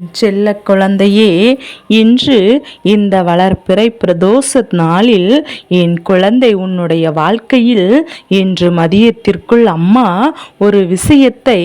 செல்ல குழந்தையே இன்று இந்த வளர்ப்பிறை பிரதோஷ நாளில் என் குழந்தை உன்னுடைய வாழ்க்கையில் இன்று மதியத்திற்குள் அம்மா ஒரு விஷயத்தை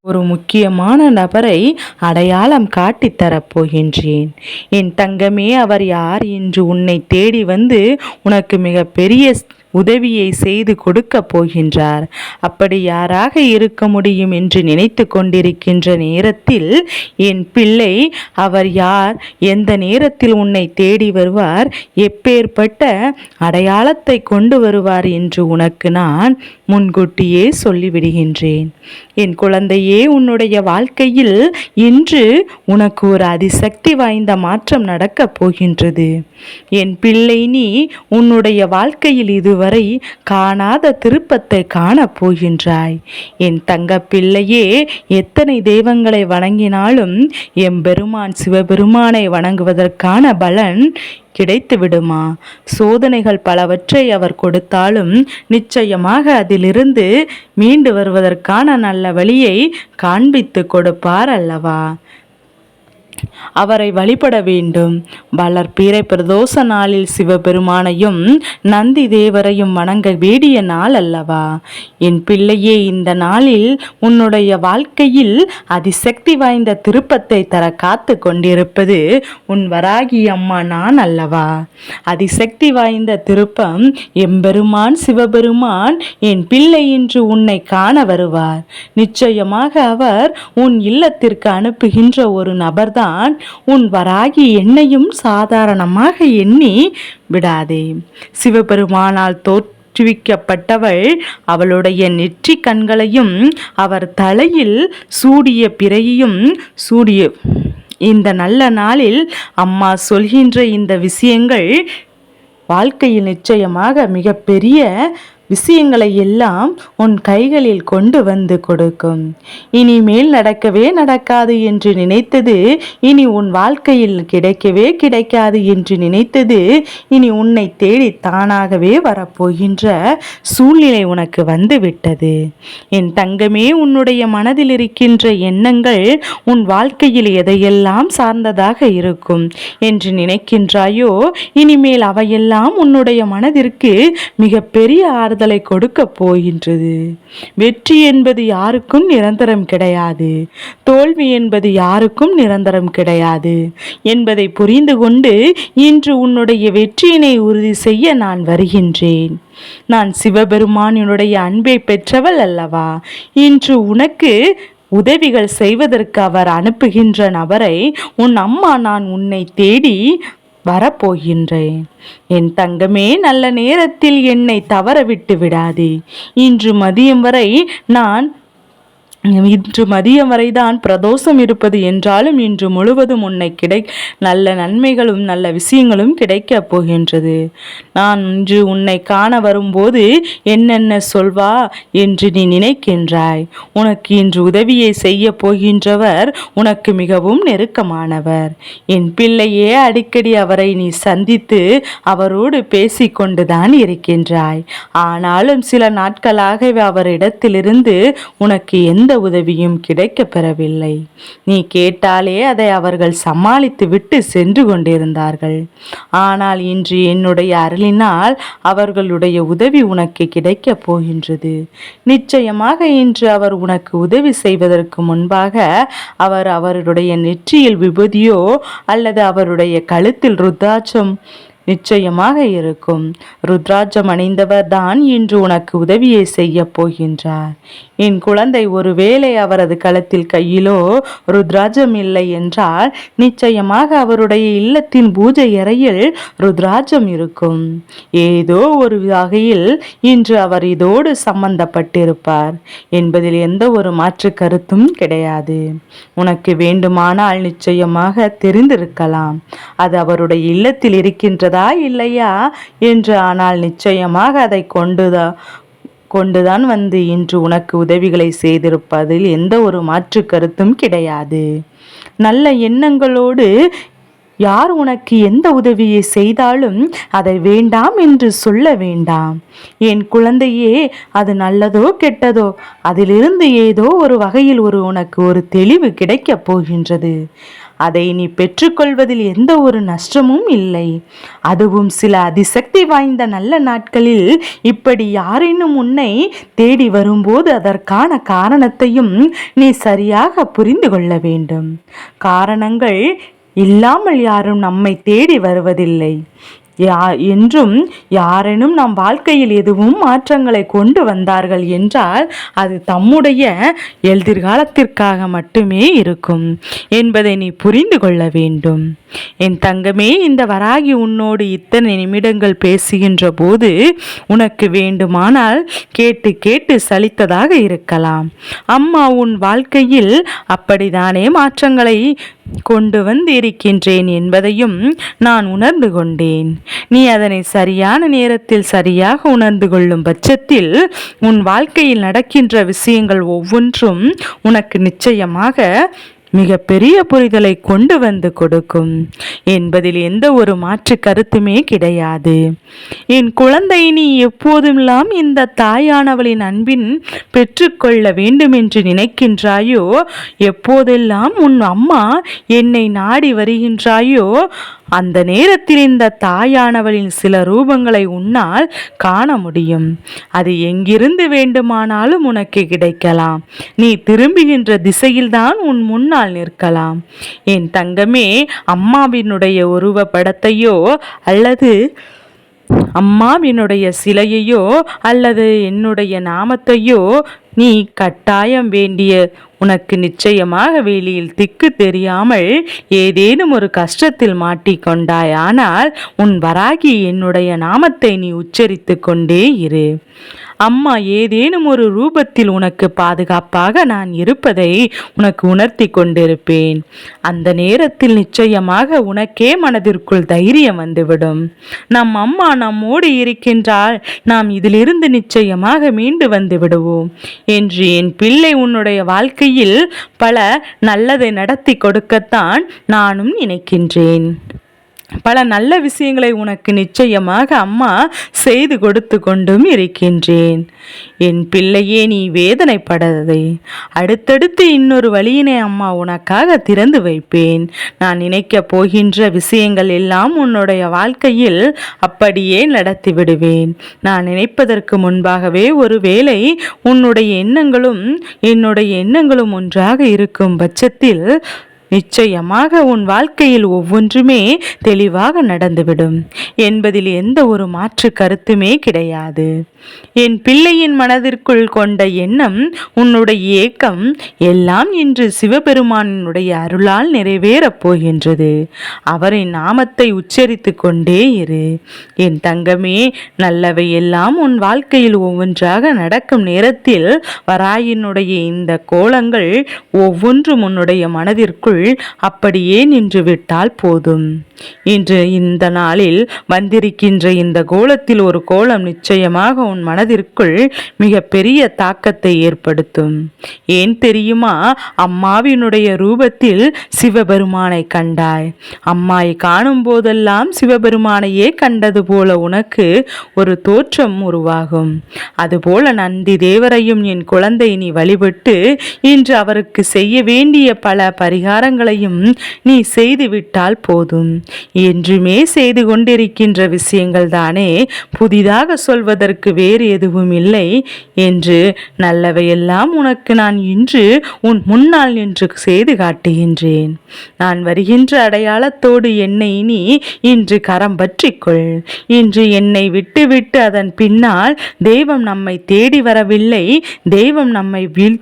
ஒரு முக்கியமான நபரை அடையாளம் காட்டித்தரப் தரப்போகின்றேன் என் தங்கமே அவர் யார் என்று உன்னை தேடி வந்து உனக்கு மிகப்பெரிய உதவியை செய்து கொடுக்கப் போகின்றார். அப்படி யாராக இருக்க முடியும் என்று நினைத்து கொண்டிருக்கின்ற நேரத்தில் என் பிள்ளை அவர் யார் எந்த நேரத்தில் உன்னை தேடி வருவார் எப்பேற்பட்ட அடையாளத்தை கொண்டு வருவார் என்று உனக்கு நான் முன்கூட்டியே சொல்லிவிடுகின்றேன். என் குழந்தையே உன்னுடைய வாழ்க்கையில் இன்று உனக்கு ஒரு அதிசக்தி வாய்ந்த மாற்றம் நடக்கப் போகின்றது. என் பிள்ளை நீ உன்னுடைய வாழ்க்கையில் இது இதுவரை காணாத திருப்பத்தை காணப் போகின்றாய். என் தங்க பிள்ளையே எத்தனை தெய்வங்களை வணங்கினாலும் எம்பெருமான் சிவபெருமானை வணங்குவதற்கான பலன் கிடைத்து விடுமா சோதனைகள் பலவற்றை அவர் கொடுத்தாலும் நிச்சயமாக அதிலிருந்து மீண்டு வருவதற்கான நல்ல வழியை காண்பித்து கொடுப்பார் அல்லவா? அவரை வழிபட வேண்டும். வளர்ப்பீரை பிரதோஷ நாளில் சிவபெருமானையும் நந்தி தேவரையும் வணங்க வேண்டிய நாள் அல்லவா? என் பிள்ளையே இந்த நாளில் உன்னுடைய வாழ்க்கையில் அதிசக்தி வாய்ந்த திருப்பத்தை தர காத்து கொண்டிருப்பது உன் வராகி அம்மா நான் அல்லவா? அதிசக்தி வாய்ந்த திருப்பம் எம்பெருமான் சிவபெருமான் என் பிள்ளை என்று உன்னை காண வருவார். நிச்சயமாக அவர் உன் இல்லத்திற்கு அனுப்புகின்ற ஒரு நபர்தான் உன் வராகி என்னையும் சாதாரணமாக எண்ணி விடாதே. சிவபெருமானால் தோற்றுவிக்கப்பட்டவள் அவளுடைய நெற்றி கண்களையும் அவர் தலையில் சூடிய பிறையையும் சூடிய இந்த நல்ல நாளில் அம்மா சொல்கின்ற இந்த விஷயங்கள் வாழ்க்கையில் நிச்சயமாக மிகப்பெரிய விஷயங்களை எல்லாம் உன் கைகளில் கொண்டு வந்து கொடுக்கும். இனிமேல் நடக்கவே நடக்காது என்று நினைத்தது இனி உன் வாழ்க்கையில் கிடைக்கவே கிடைக்காது என்று நினைத்தது இனி உன்னை தேடி தானாகவே வரப்போகின்ற சூழ்நிலை உனக்கு வந்து விட்டது என் தங்கமே உன்னுடைய மனதில் இருக்கின்ற எண்ணங்கள் உன் வாழ்க்கையில் எதையெல்லாம் சார்ந்ததாக இருக்கும் என்று நினைக்கின்றாயோ இனிமேல் அவையெல்லாம் உன்னுடைய மனதிற்கு மிகப்பெரிய ஆறுதல் ஆறுதலை கொடுக்க போகின்றது. வெற்றி என்பது யாருக்கும் நிரந்தரம் கிடையாது. தோல்வி என்பது யாருக்கும் நிரந்தரம் கிடையாது. என்பதை புரிந்து கொண்டு இன்று உன்னுடைய வெற்றியினை உறுதி செய்ய நான் வருகின்றேன். நான் சிவபெருமானினுடைய அன்பை பெற்றவள் அல்லவா? இன்று உனக்கு உதவிகள் செய்வதற்கு அவர் அனுப்புகின்ற நபரை உன் அம்மா நான் உன்னை தேடி வரப்போகின்றேன். என் தங்கமே நல்ல நேரத்தில் என்னை தவற விட்டு விடாதே. இன்று மதியம் வரை நான் இன்று மதியம் வரைதான் பிரதோஷம் இருப்பது என்றாலும் இன்று முழுவதும் உன்னை கிடை நல்ல நன்மைகளும் நல்ல விஷயங்களும் கிடைக்கப் போகின்றது. நான் இன்று உன்னை காண வரும்போது என்னென்ன சொல்வா என்று நீ நினைக்கின்றாய். உனக்கு இன்று உதவியை செய்ய போகின்றவர் உனக்கு மிகவும் நெருக்கமானவர். என் பிள்ளையே அடிக்கடி அவரை நீ சந்தித்து அவரோடு பேசிக்கொண்டுதான் இருக்கின்றாய். ஆனாலும் சில நாட்களாகவே அவரிடத்திலிருந்து உனக்கு எந்த எந்த உதவியும் கிடைக்கப் பெறவில்லை. நீ கேட்டாலே அதை அவர்கள் சமாளித்து விட்டு சென்று கொண்டிருந்தார்கள். ஆனால் இன்று என்னுடைய அருளினால் அவர்களுடைய உதவி உனக்கு கிடைக்கப் போகின்றது. நிச்சயமாக இன்று அவர் உனக்கு உதவி செய்வதற்கு முன்பாக அவர் அவருடைய நெற்றியில் விபூதியோ அல்லது அவருடைய கழுத்தில் ருத்தாட்சம் நிச்சயமாக இருக்கும். ருத்ராஜம் அணிந்தவர் தான் இன்று உனக்கு உதவியை செய்ய போகின்றார். என் குழந்தை ஒருவேளை அவரது களத்தில் கையிலோ ருத்ராஜம் இல்லை என்றால் நிச்சயமாக அவருடைய இல்லத்தின் பூஜை அறையில் ருத்ராஜம் இருக்கும். ஏதோ ஒரு வகையில் இன்று அவர் இதோடு சம்பந்தப்பட்டிருப்பார் என்பதில் எந்த ஒரு மாற்று கருத்தும் கிடையாது. உனக்கு வேண்டுமானால் நிச்சயமாக தெரிந்திருக்கலாம். அது அவருடைய இல்லத்தில் இருக்கின்றதா இருக்கிறதா இல்லையா? என்று ஆனால் நிச்சயமாக அதை கொண்டுதான் கொண்டுதான் வந்து இன்று உனக்கு உதவிகளை செய்திருப்பதில் எந்த ஒரு மாற்று கருத்தும் கிடையாது. நல்ல எண்ணங்களோடு யார் உனக்கு எந்த உதவியை செய்தாலும் அதை வேண்டாம் என்று சொல்ல வேண்டாம். என் குழந்தையே அது நல்லதோ கெட்டதோ அதிலிருந்து ஏதோ ஒரு வகையில் ஒரு உனக்கு ஒரு தெளிவு கிடைக்கப் போகின்றது. அதை நீ பெற்றுக்கொள்வதில் எந்த ஒரு நஷ்டமும் இல்லை. அதுவும் சில அதிசக்தி வாய்ந்த நல்ல நாட்களில் இப்படி யாரேனும் உன்னை தேடி வரும்போது அதற்கான காரணத்தையும் நீ சரியாக புரிந்து கொள்ள வேண்டும். காரணங்கள் இல்லாமல் யாரும் நம்மை தேடி வருவதில்லை. யா என்றும் யாரேனும் நம் வாழ்க்கையில் எதுவும் மாற்றங்களை கொண்டு வந்தார்கள் என்றால் அது தம்முடைய எதிர்காலத்திற்காக மட்டுமே இருக்கும் என்பதை நீ புரிந்து கொள்ள வேண்டும். என் தங்கமே இந்த வராகி உன்னோடு இத்தனை நிமிடங்கள் பேசுகின்ற போது உனக்கு வேண்டுமானால் கேட்டு கேட்டு சலித்ததாக இருக்கலாம். அம்மா உன் வாழ்க்கையில் அப்படித்தானே மாற்றங்களை கொண்டு வந்திருக்கின்றேன் என்பதையும் நான் உணர்ந்து கொண்டேன். நீ அதனை சரியான நேரத்தில் சரியாக உணர்ந்து கொள்ளும் பட்சத்தில் உன் வாழ்க்கையில் நடக்கின்ற விஷயங்கள் ஒவ்வொன்றும் உனக்கு நிச்சயமாக மிக பெரிய புரிதலை கொண்டு வந்து கொடுக்கும். என்பதில் எந்த ஒரு மாற்று கருத்துமே கிடையாது. என் குழந்தை நீ எப்போதுமெல்லாம் இந்த தாயானவளின் அன்பின் பெற்றுக்கொள்ள வேண்டும் என்று நினைக்கின்றாயோ? எப்போதெல்லாம் உன் அம்மா என்னை நாடி வருகின்றாயோ? அந்த நேரத்தில் இந்த தாயானவளின் சில ரூபங்களை உன்னால் காண முடியும். அது எங்கிருந்து வேண்டுமானாலும் உனக்கு கிடைக்கலாம். நீ திரும்புகின்ற திசையில்தான் உன் முன்னால் நிற்கலாம். என் தங்கமே அம்மாவினுடைய உருவ படத்தையோ அல்லது அம்மாவினுடைய சிலையையோ அல்லது என்னுடைய நாமத்தையோ நீ கட்டாயம் வேண்டிய உனக்கு நிச்சயமாக வெளியில் திக்கு தெரியாமல் ஏதேனும் ஒரு கஷ்டத்தில் மாட்டிக்கொண்டாய் ஆனால் உன் வராகி என்னுடைய நாமத்தை நீ உச்சரித்து கொண்டே இரு. அம்மா ஏதேனும் ஒரு ரூபத்தில் உனக்கு பாதுகாப்பாக நான் இருப்பதை உனக்கு உணர்த்தி கொண்டிருப்பேன். அந்த நேரத்தில் நிச்சயமாக உனக்கே மனதிற்குள் தைரியம் வந்துவிடும். நம் அம்மா நம்மோடு இருக்கின்றால் நாம் இதிலிருந்து நிச்சயமாக மீண்டு வந்து விடுவோம். என்று என் பிள்ளை உன்னுடைய வாழ்க்கையில் பல நல்லதை நடத்தி கொடுக்கத்தான் நானும் நினைக்கின்றேன். பல நல்ல விஷயங்களை உனக்கு நிச்சயமாக அம்மா செய்து கொடுத்து கொண்டும் இருக்கின்றேன். என் பிள்ளையே நீ வேதனைப்படாதே. அடுத்தடுத்து இன்னொரு வழியினை அம்மா உனக்காக திறந்து வைப்பேன். நான் நினைக்கப் போகின்ற விஷயங்கள் எல்லாம் உன்னுடைய வாழ்க்கையில் அப்படியே நடத்தி விடுவேன். நான் நினைப்பதற்கு முன்பாகவே ஒரு வேளை உன்னுடைய எண்ணங்களும் என்னுடைய எண்ணங்களும் ஒன்றாக இருக்கும் பட்சத்தில் நிச்சயமாக உன் வாழ்க்கையில் ஒவ்வொன்றுமே தெளிவாக நடந்துவிடும். என்பதில் எந்த ஒரு மாற்று கருத்துமே கிடையாது. என் பிள்ளையின் மனதிற்குள் கொண்ட எண்ணம் உன்னுடைய ஏக்கம் எல்லாம் இன்று சிவபெருமானினுடைய அருளால் நிறைவேறப் போகின்றது. அவரின் நாமத்தை உச்சரித்து கொண்டே இரு. என் தங்கமே நல்லவை எல்லாம் உன் வாழ்க்கையில் ஒவ்வொன்றாக நடக்கும் நேரத்தில் வராயினுடைய இந்த கோலங்கள் ஒவ்வொன்றும் உன்னுடைய மனதிற்குள் அப்படியே நின்று விட்டால் போதும். இன்று இந்த நாளில் வந்திருக்கின்ற இந்த கோலத்தில் ஒரு கோலம் நிச்சயமாக உன் மனதிற்குள் மிக பெரிய தாக்கத்தை ஏற்படுத்தும். ஏன் தெரியுமா? அம்மாவினுடைய ரூபத்தில் சிவபெருமானை கண்டாய். அம்மாயை காணும் போதெல்லாம் சிவபெருமானையே கண்டது போல உனக்கு ஒரு தோற்றம் உருவாகும். அதுபோல நந்தி தேவரையும் என் குழந்தை நீ வழிபட்டு இன்று அவருக்கு செய்ய வேண்டிய பல பரிகாரங்களையும் நீ செய்துவிட்டால் போதும். என்றுமே செய்து கொண்டிருக்கின்ற விஷயங்கள் தானே புதிதாக சொல்வதற்கு வேறு எதுவும் இல்லை என்று நல்லவையெல்லாம் உனக்கு நான் இன்று உன் முன்னால் நின்று செய்து காட்டுகின்றேன். நான் வருகின்ற அடையாளத்தோடு என்னை நீ இன்று கரம் பற்றிக்கொள். இன்று என்னை விட்டுவிட்டு அதன் பின்னால் தெய்வம் நம்மை தேடி வரவில்லை. தெய்வம் நம்மை வீழ்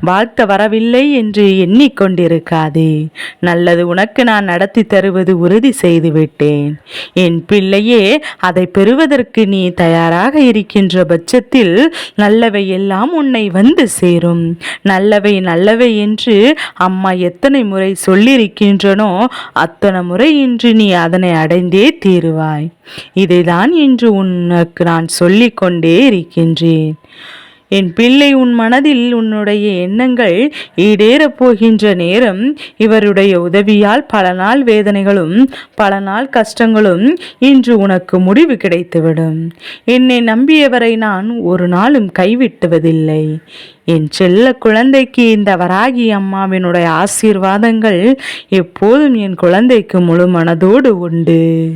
வாழ்த்த வரவில்லை என்று எண்ணிக்கொண்டிருக்காதே. நல்லது உனக்கு நான் நடத்தி தருவது உறுதி செய்துவிட்டேன். என் பிள்ளையே அதை பெறுவதற்கு நீ தயாராக இருக்கின்ற பட்சத்தில் நல்லவை எல்லாம் உன்னை வந்து சேரும். நல்லவை நல்லவை என்று அம்மா எத்தனை முறை சொல்லியிருக்கின்றனோ அத்தனை முறை இன்று நீ அதனை அடைந்தே தீருவாய். இதைதான் இன்று உனக்கு நான் சொல்லிக்கொண்டே இருக்கின்றேன். என் பிள்ளை உன் மனதில் உன்னுடைய எண்ணங்கள் ஈடேறப் போகின்ற நேரம் இவருடைய உதவியால் பல நாள் வேதனைகளும் பல நாள் கஷ்டங்களும் இன்று உனக்கு முடிவு கிடைத்துவிடும். என்னை நம்பியவரை நான் ஒரு நாளும் கைவிட்டுவதில்லை. என் செல்ல குழந்தைக்கு இந்த வராகி அம்மாவினுடைய ஆசீர்வாதங்கள் எப்போதும் என் குழந்தைக்கு முழு மனதோடு உண்டு.